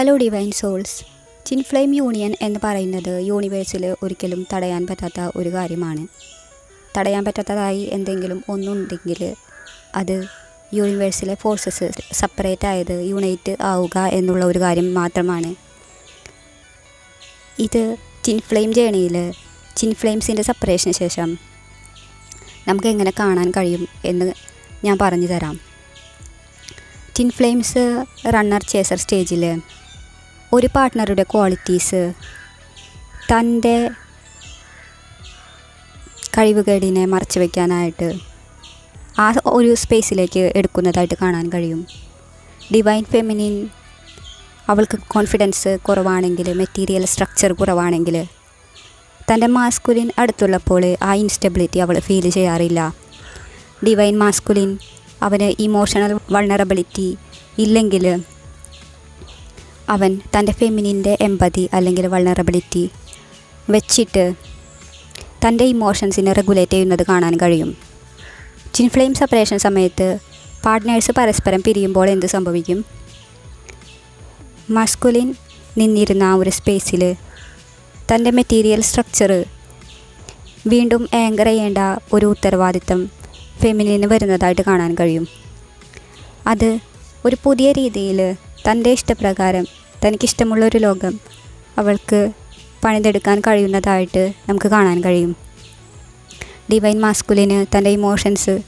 Hello divine souls twin flame union എന്ന് പറയുന്നത് യൂണിവേഴ്സിൽ ഒരിക്കലും തടയാൻ പറ്റാത്ത ഒരു കാര്യമാണ്. തടയാൻ പറ്റാത്തതായി എന്തെങ്കിലും ഒന്നുണ്ടെങ്കിൽ അത് യൂണിവേഴ്സിലെ ഫോഴ്സസ് സെപ്പറേറ്റ് ആയത് യുണൈറ്റ് ആവുക എന്നുള്ള ഒരു കാര്യം മാത്രമാണ്. ഇത് ചിൻ ഫ്ലെയിം ജേണിയിൽ ചിൻ ഫ്ലെയിംസിന്റെ സെപ്പറേഷന് ശേഷം നമുക്ക് എങ്ങനെ കാണാൻ കഴിയും എന്ന് ഞാൻ പറഞ്ഞു തരാം. ടിൻ ഫ്ലെയിംസ് റണ്ണർ ചേസർ സ്റ്റേജിൽ ഒരു പാർട്ട്ണറുടെ ക്വാളിറ്റീസ് തന്റെ കഴിവുകേടിനെ മറച്ചു വയ്ക്കാനായിട്ട് ആ ഒരു സ്പേസിലേക്ക് എടുക്കുന്നതായിട്ട് കാണാൻ കഴിയും. ഡിവൈൻ ഫെമിനിൻ അവൾക്ക് കോൺഫിഡൻസ് കുറവാണെങ്കിൽ മെറ്റീരിയൽ സ്ട്രക്ചർ കുറവാണെങ്കിൽ തന്റെ മാസ്കുലിൻ അടുത്തുള്ളപ്പോൾ ആ ഇൻസ്റ്റബിലിറ്റി അവൾ ഫീൽ ചെയ്യാറില്ല. ഡിവൈൻ മാസ്കുലിൻ അവന് ഇമോഷണൽ വൾണറബിലിറ്റി ഇല്ലെങ്കിൽ അവൻ തന്റെ ഫെമിനിന്റെ എമ്പതി അല്ലെങ്കിൽ വൾണറബിലിറ്റി വെച്ചിട്ട് തന്റെ ഇമോഷൻസിനെ റെഗുലേറ്റ് ചെയ്യുന്നത് കാണാൻ കഴിയും. ചിൻ ഫ്ലെയിം സെപ്പറേഷൻ സമയത്ത് പാർട്ട്നേഴ്സ് പരസ്പരം പിരിയുമ്പോൾ എന്ത് സംഭവിക്കും? മസ്കുലിൻ നിന്നിരുന്ന ആ ഒരു സ്പേസിൽ തന്റെ മെറ്റീരിയൽ സ്ട്രക്ചർ വീണ്ടും ആങ്കർ ചെയ്യേണ്ട ഒരു ഉത്തരവാദിത്തം ഫെമിനിന് വരുന്നതായിട്ട് കാണാൻ കഴിയും. അത് ഒരു പുതിയ രീതിയിൽ തന്റെ ഇഷ്ടപ്രകാരം തനിക്കിഷ്ടമുള്ളൊരു ലോകം അവൾക്ക് പണിതെടുക്കാൻ കഴിയുന്നതായിട്ട് നമുക്ക് കാണാൻ കഴിയും. ഡിവൈൻ മാസ്കുലിന് തന്റെ ഇമോഷൻസ്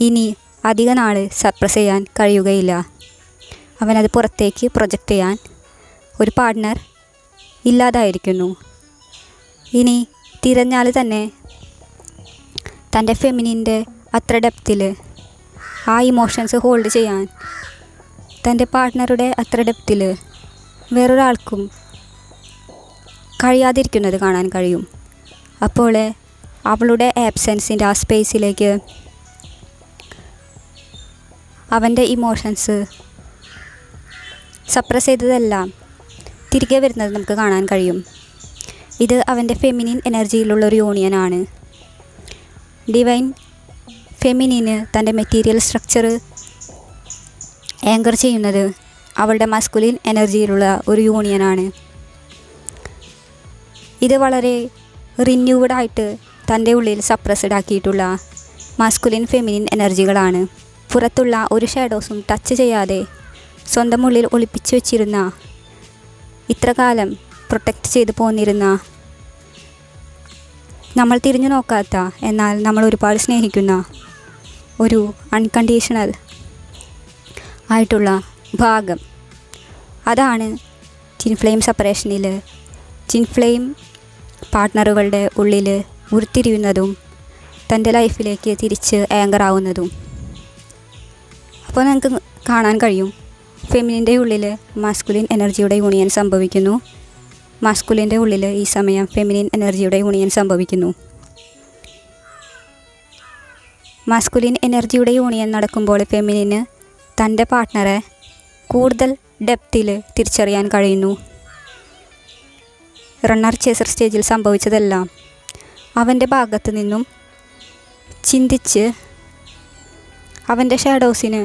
ഇനി അധിക നാൾ സപ്രസ് ചെയ്യാൻ കഴിയുകയില്ല. അവനത് പുറത്തേക്ക് പ്രൊജക്റ്റ് ചെയ്യാൻ ഒരു പാർട്ട്ണർ ഇല്ലാതായിരിക്കുന്നു. ഇനി തിരഞ്ഞാൽ തന്നെ തന്റെ ഫെമിനിന്റെ അത്ര ഡെപ്തിൽ ആ ഇമോഷൻസ് ഹോൾഡ് ചെയ്യാൻ തന്റെ പാർട്ട്ണറുടെ അത്ര ഡെപ്തിൽ വേറൊരാൾക്കും കഴിയാതിരിക്കുന്നത് കാണാൻ കഴിയും. അപ്പോൾ അവളുടെ ആബ്സെൻസിന്റെ ആ സ്പേസിലേക്ക് അവന്റെ ഇമോഷൻസ് സപ്രസ് ചെയ്തതെല്ലാം തിരികെ വരുന്നത് നമുക്ക് കാണാൻ കഴിയും. ഇത് അവന്റെ ഫെമിനിൻ എനർജിയിലുള്ള ഒരു യൂണിയനാണ് ഡിവൈൻ ഫെമിനിന് തന്റെ മെറ്റീരിയൽ സ്ട്രക്ചർ ആങ്കർ ചെയ്യുന്നത് അവളുടെ മസ്കുലിൻ എനർജിയിലുള്ള ഒരു യൂണിയനാണ്. ഇത് വളരെ റിന്യൂവഡ് ആയിട്ട് തന്റെ ഉള്ളിൽ സപ്രസ്ഡ് ആക്കിയിട്ടുള്ള മാസ്കുലിൻ ഫെമിനിൻ എനർജികളാണ് പുറത്തുള്ള ഒരു ഷാഡോസും ടച്ച് ചെയ്യാതെ സ്വന്തം ഉള്ളിൽ ഒളിപ്പിച്ചു വെച്ചിരുന്ന ഇത്രകാലം പ്രൊട്ടക്റ്റ് ചെയ്തു പോന്നിരുന്ന നമ്മൾ തിരിഞ്ഞു നോക്കാത്ത എന്നാൽ നമ്മൾ ഒരുപാട് സ്നേഹിക്കുന്ന ഒരു അൺകണ്ടീഷണൽ ആയിട്ടുള്ള ഭാഗം അതാണ് ജിൻ ഫ്ലെയിം സെപ്പറേഷനിൽ ജിൻ ഫ്ലെയിം പാർട്ട്ണറുകളുടെ ഉള്ളിൽ ഉരുത്തിരിയുന്നതും തന്റെ ലൈഫിലേക്ക് തിരിച്ച് ആങ്കർ ആവുന്നതും. അപ്പോൾ നിങ്ങൾക്ക് കാണാൻ കഴിയും. ഫെമിനിന്റെ ഉള്ളിൽ മാസ്കുലിൻ എനർജിയുടെ യൂണിയൻ സംഭവിക്കുന്നു. മാസ്കുലിന്റെ ഉള്ളിൽ ഈ സമയം ഫെമിനിൻ എനർജിയുടെ യൂണിയൻ സംഭവിക്കുന്നു. മാസ്കുലിൻ എനർജിയുടെ യൂണിയൻ നടക്കുമ്പോൾ ഫെമിനിന് തന്റെ പാർട്ട്ണറെ കൂടുതൽ ഡെപ്തിൽ തിരിച്ചറിയാൻ കഴിയുന്നു. റണ്ണർ ചേസർ സ്റ്റേജിൽ സംഭവിച്ചതെല്ലാം അവന്റെ ഭാഗത്ത് നിന്നും ചിന്തിച്ച് അവന്റെ ഷാഡോസിന്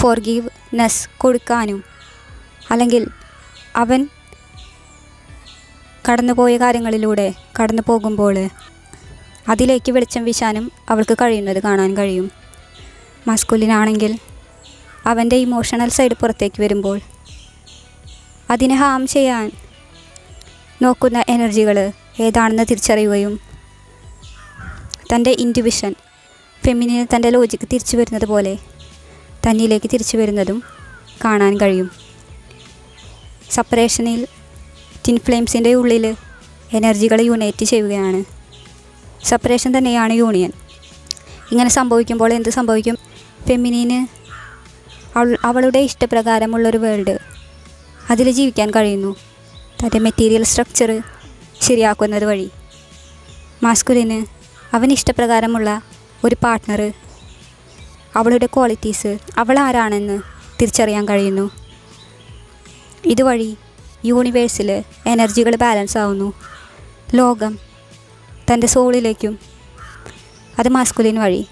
ഫോർഗീവ്നെസ് കൊടുക്കാനും അല്ലെങ്കിൽ അവൻ കടന്നുപോയ കാര്യങ്ങളിലൂടെ കടന്നു പോകുമ്പോൾ അതിലേക്ക് വെളിച്ചം വീശാനും അവൾക്ക് കഴിയുന്നത് കാണാൻ കഴിയും. മസ്കുലിനാണെങ്കിൽ അവന്റെ ഇമോഷണൽ സൈഡ് പുറത്തേക്ക് വരുമ്പോൾ. അതിനെ ഹാം ചെയ്യാൻ നോക്കുന്ന എനർജികൾ ഏതാണെന്ന് തിരിച്ചറിയുകയും തന്റെ ഇന്റുവിഷൻ ഫെമിനിന് തന്റെ ലോജിക്ക് തിരിച്ചു വരുന്നത് പോലെ തന്നിലേക്ക് തിരിച്ചു വരുന്നതും കാണാൻ കഴിയും. സപ്പറേഷനിൽ ടിൻ ഫ്ലെയിംസിന്റെ ഉള്ളിൽ എനർജികൾ യുണൈറ്റ് ചെയ്യുകയാണ്. സപ്പറേഷൻ തന്നെയാണ് യൂണിയൻ ഇങ്ങനെ സംഭവിക്കുമ്പോൾ എന്ത് സംഭവിക്കും? ഫെമിനീന് അവളുടെ ഇഷ്ടപ്രകാരമുള്ളൊരു വേൾഡ് അതിൽ ജീവിക്കാൻ കഴിയുന്നു. തന്റെ മെറ്റീരിയൽ സ്ട്രക്ചർ ശരിയാക്കുന്നത് വഴി. മാസ്കുലിന് അവൻ ഇഷ്ടപ്രകാരമുള്ള ഒരു പാർട്ട്ണർ അവളുടെ ക്വാളിറ്റീസ് അവൾ ആരാണെന്ന് തിരിച്ചറിയാൻ കഴിയുന്നു. ഇതുവഴി യൂണിവേഴ്സിൽ എനർജികൾ ബാലൻസ് ആവുന്നു. ലോകം തന്റെ സോളിലേക്കും അത് മാസ്കുലിൻ വഴി.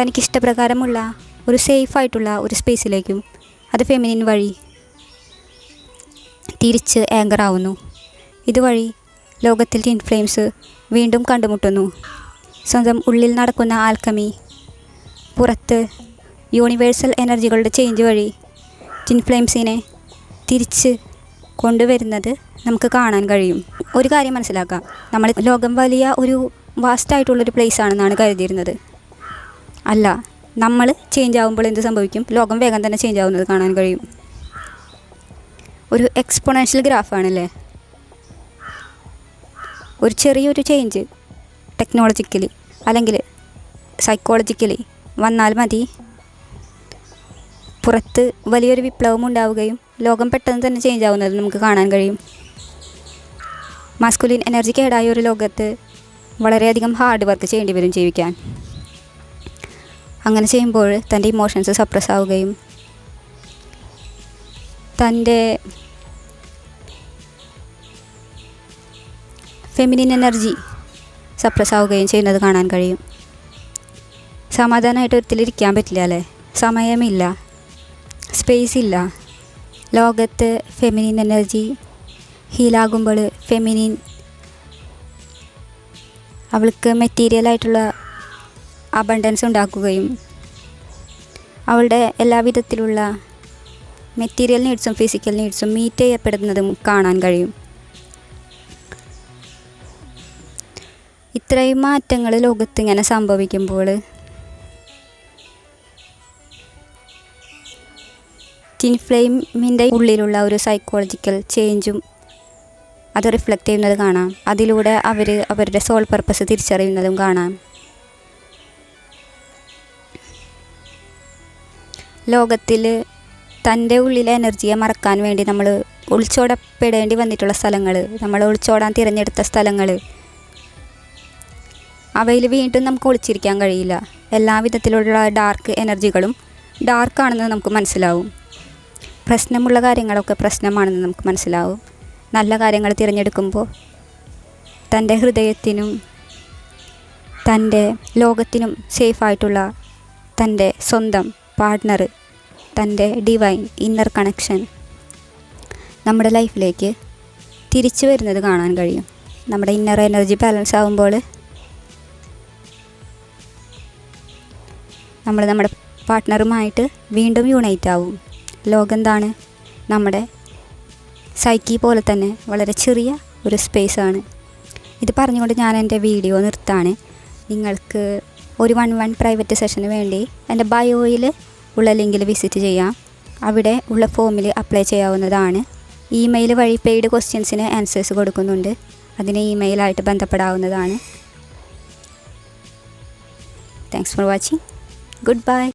തനിക്കിഷ്ടപ്രകാരമുള്ള ഒരു സേഫായിട്ടുള്ള ഒരു സ്പേസിലേക്കും അത് ഫെമിനിൻ വഴി തിരിച്ച് ആങ്കർ ആവുന്നു. ഇതുവഴി ലോകത്തിൽ ഇൻഫ്ലെയിംസ് വീണ്ടും കണ്ടുമുട്ടുന്നു. സ്വന്തം ഉള്ളിൽ നടക്കുന്ന ആൽക്കമി പുറത്ത് യൂണിവേഴ്സൽ എനർജികളുടെ ചേഞ്ച് വഴി ടിൻഫ്ലെയിംസിനെ തിരിച്ച് കൊണ്ടുവരുന്നത് നമുക്ക് കാണാൻ കഴിയും. ഒരു കാര്യം മനസ്സിലാക്കാം. നമ്മൾ ലോകം വലിയ ഒരു വാസ്റ്റായിട്ടുള്ളൊരു പ്ലേസ് ആണെന്നാണ് കരുതിയിരുന്നത്. അല്ല നമ്മൾ ചേഞ്ച് ആകുമ്പോൾ എന്ത് സംഭവിക്കും? ലോകം വേഗം തന്നെ ചേഞ്ച് ആവുന്നത് കാണാൻ കഴിയും. ഒരു എക്സ്പൊണൻഷ്യൽ ഗ്രാഫാണല്ലേ ഒരു ചെറിയൊരു ചേഞ്ച് ടെക്നോളജിക്കലി അല്ലെങ്കിൽ സൈക്കോളജിക്കലി വന്നാൽ മതി. പുറത്ത് വലിയൊരു വിപ്ലവം ഉണ്ടാവുകയും ലോകം പെട്ടെന്ന് തന്നെ ചേഞ്ച് ആവുന്നത് നമുക്ക് കാണാൻ കഴിയും. മാസ്കുലിൻ എനർജി കേടായ ഒരു ലോകത്ത് വളരെയധികം ഹാർഡ് വർക്ക് ചെയ്യേണ്ടി വരും ജീവിക്കാൻ. അങ്ങനെ ചെയ്യുമ്പോൾ തന്റെ ഇമോഷൻസ് സപ്രസ് ആവുകയും തന്റെ ഫെമിനിൻ എനർജി സപ്രസ് ആവുകയും ചെയ്യുന്നത് കാണാൻ കഴിയും. സമാധാനമായിട്ട് ഒരിക്കലിരിക്കാൻ പറ്റില്ല അല്ലേ? സമയമില്ല സ്പേസ് ഇല്ല. ലോകത്ത് ഫെമിനിൻ എനർജി ഹീലാകുമ്പോൾ ഫെമിനിൻ അവൾക്ക് മെറ്റീരിയലായിട്ടുള്ള അബണ്ടൻസ് ഉണ്ടാക്കുകയും അവളുടെ എല്ലാവിധത്തിലുള്ള മെറ്റീരിയൽ നീഡ്സും ഫിസിക്കൽ നീഡ്സും മീറ്റ് ചെയ്യപ്പെടുന്നതും കാണാൻ കഴിയും. ഇത്രയും മാറ്റങ്ങൾ ലോകത്ത് ഇങ്ങനെ സംഭവിക്കുമ്പോൾ ടിൻ ഫ്ലെയിമിന്റെ ഉള്ളിലുള്ള ഒരു സൈക്കോളജിക്കൽ ചേഞ്ചും അത് റിഫ്ലക്റ്റ് ചെയ്യുന്നത് കാണാം. അതിലൂടെ അവർ അവരുടെ സോൾ പർപ്പസ് തിരിച്ചറിയുന്നതും കാണാം. ലോകത്തിൽ തന്റെ ഉള്ളിലെ എനർജിയെ മറക്കാൻ വേണ്ടി നമ്മൾ ഒളിച്ചോടപ്പെടേണ്ടി വന്നിട്ടുള്ള സ്ഥലങ്ങൾ നമ്മൾ ഒളിച്ചോടാൻ തിരഞ്ഞെടുത്ത സ്ഥലങ്ങൾ അവയിൽ വീണ്ടും നമുക്ക് ഒളിച്ചിരിക്കാൻ കഴിയില്ല. എല്ലാ വിധത്തിലുള്ള ഡാർക്ക് എനർജികളും ഡാർക്കാണെന്ന് നമുക്ക് മനസ്സിലാവും. പ്രശ്നമുള്ള കാര്യങ്ങളൊക്കെ പ്രശ്നമാണെന്ന് നമുക്ക് മനസ്സിലാവും. നല്ല കാര്യങ്ങൾ തിരഞ്ഞെടുക്കുമ്പോൾ തന്റെ ഹൃദയത്തിനും തന്റെ ലോകത്തിനും സേഫായിട്ടുള്ള തന്റെ സ്വന്തം പാർട്ട്ണർ തന്റെ ഡിവൈൻ ഇന്നർ കണക്ഷൻ നമ്മുടെ ലൈഫിലേക്ക് തിരിച്ചു വരുന്നത് കാണാൻ കഴിയും. നമ്മുടെ ഇന്നർ എനർജി ബാലൻസ് ആകുമ്പോൾ നമ്മൾ നമ്മുടെ പാർട്ട്ണറുമായിട്ട് വീണ്ടും യുണൈറ്റ് ആവും. ലോകം എന്താണ് നമ്മുടെ സൈക്കി പോലെ തന്നെ വളരെ ചെറിയ ഒരു സ്പേസാണ് ഇത് പറഞ്ഞുകൊണ്ട് ഞാൻ എന്റെ വീഡിയോ നിർത്താണ്. നിങ്ങൾക്ക് ഒരു വൺ വൺ പ്രൈവറ്റ് സെഷന് വേണ്ടി എന്റെ ബയോയിൽ ഉള്ള ലിങ്കിൽ വിസിറ്റ് ചെയ്യാം. അവിടെ ഉള്ള ഫോമിൽ അപ്ലൈ ചെയ്യാവുന്നതാണ്. ഇമെയിൽ വഴി പെയ്ഡ് ക്വസ്റ്റ്യൻസിന് ആൻസേഴ്സ് കൊടുക്കുന്നുണ്ട്. അതിന് ഇമെയിലായിട്ട് ബന്ധപ്പെടാവുന്നതാണ്. Thanks for watching goodbye